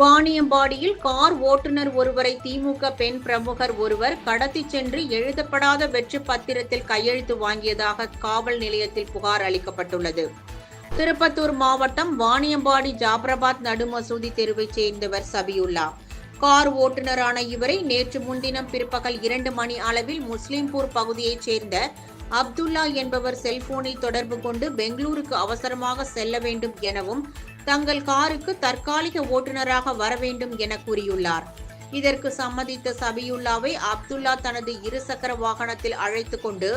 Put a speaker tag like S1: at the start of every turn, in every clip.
S1: வாணியம்பாடியில் car ஓட்டுநர் ஒருவரை திமுக பெண் பிரமுகர் ஒருவர் கடத்திச் சென்று எழுதப்படாத வெற்று பத்திரத்தில் கையெழுத்து வாங்கியதாக காவல் நிலையத்தில் புகார் அளிக்கப்பட்டுள்ளது. திருப்பத்தூர் மாவட்டம் வாணியம்பாடி ஜாப்ரபாத் நடுமசூதி தெருவைச் சேர்ந்தவர் சபியுல்லா. கார் ஓட்டுநரான இவரை நேற்று முன்தினம் பிற்பகல் இரண்டு மணி அளவில் முஸ்லிம்பூர் பகுதியைச் சேர்ந்த அப்துல்லா என்பவர் செல்போனில் தொடர்பு கொண்டு பெங்களூருக்கு அவசரமாக செல்ல வேண்டும் எனவும் தங்கள் காருக்கு தற்காலிக ஓட்டுநராக வர வேண்டும் என கூறியுள்ளார். இதற்கு சம்மதித்த சபியுல்லாவை அப்துல்லா தனது இருசக்கர வாகனத்தில் அழைத்து கொண்டு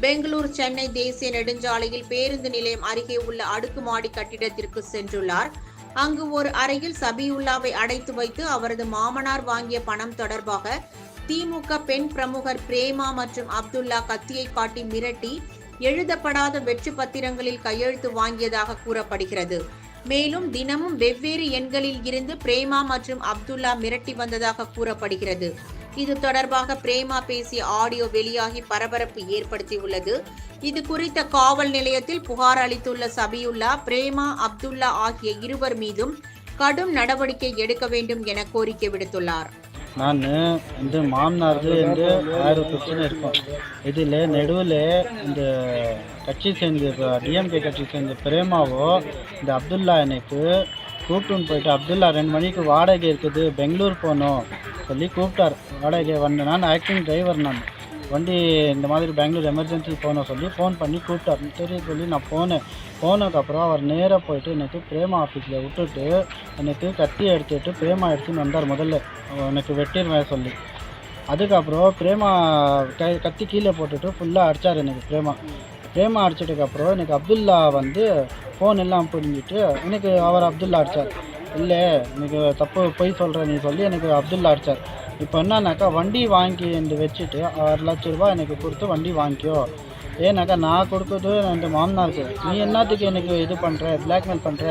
S1: பெங்களூர் சென்னை தேசிய நெடுஞ்சாலையில் பேருந்து நிலையம் அருகே உள்ள அடுக்குமாடி கட்டிடத்திற்கு சென்றுள்ளார். அங்கு ஒரு அறையில் சபியுல்லாவை அடைத்து வைத்து அவரது மாமனார் வாங்கிய பணம் தொடர்பாக திமுக பெண் பிரமுகர் பிரேமா மற்றும் அப்துல்லா கத்தியை காட்டி மிரட்டி எழுதப்படாத வெற்று பத்திரங்களில் கையெழுத்து வாங்கியதாக கூறப்படுகிறது. மேலும் தினமும் வெவ்வேறு எண்களில் இருந்து பிரேமா மற்றும் அப்துல்லா மிரட்டி வந்ததாக கூறப்படுகிறது. இது தொடர்பாக பிரேமா பேசிய ஆடியோ வெளியாகி பரபரப்பு ஏற்படுத்தியுள்ளது. இது குறித்த காவல் நிலையத்தில் புகார் அளித்துள்ள சபியுல்லா பிரேமா அப்துல்லா ஆகிய இருவர் மீதும் கடும் நடவடிக்கை எடுக்க வேண்டும் என கோரிக்கை விடுத்துள்ளார்.
S2: நான் இந்த மாமனாருக்கு என்று ஆயிரம் பிரச்சனை இருக்கும். இதில் நடுவில் இந்த கட்சி சேர்ந்து இப்போ டிஎம்கே கட்சி சேர்ந்த பிரேமாவோ இந்த அப்துல்லா எனக்கு கூப்பிட்டுன்னு போயிட்டு அப்துல்லா ரெண்டு மணிக்கு வாடகை இருக்குது பெங்களூர் போகணும் சொல்லி கூப்பிட்டார் வாடகை வந்தேன் நான் ஆக்டிங் டிரைவர் நான். வண்டி இந்த மாதிரி பெங்களூர் எமர்ஜென்சி போகணும் சொல்லி ஃபோன் பண்ணி கூப்பிட்டார். சரி சொல்லி நான் போனேன். போனதுக்கப்புறம் அவர் நேராக போயிட்டு எனக்கு பிரேமா ஆஃபீஸில் விட்டுட்டு எனக்கு கத்தி எடுத்துகிட்டு பிரேமா எடுத்துன்னு வந்தார் முதல்ல. எனக்கு வெட்டிடுவேன் சொல்லி. அதுக்கப்புறம் பிரேமா கை கத்தி கீழே போட்டுட்டு ஃபுல்லாக அடித்தார் எனக்கு பிரேமா. பிரேமா அடிச்சதுக்கப்புறம் எனக்கு அப்துல்லா வந்து ஃபோன் எல்லாம் புரிஞ்சுட்டு எனக்கு அவர் அப்துல்லா அடித்தார் இல்லை எனக்கு தப்பு பொய் சொல்கிற நீ சொல்லி எனக்கு அப்துல்லா அடித்தார் இப்போ என்னன்னாக்கா வண்டி வாங்கி இந்த வச்சுட்டு ஆறு லட்ச ரூபா எனக்கு கொடுத்து வண்டி வாங்கிக்கோ. ஏன்னாக்கா நான் கொடுக்குறது என் மாமனாருக்கு. நீ என்னத்துக்கு எனக்கு இது பண்ணுற பிளாக்மெயில் பண்ணுற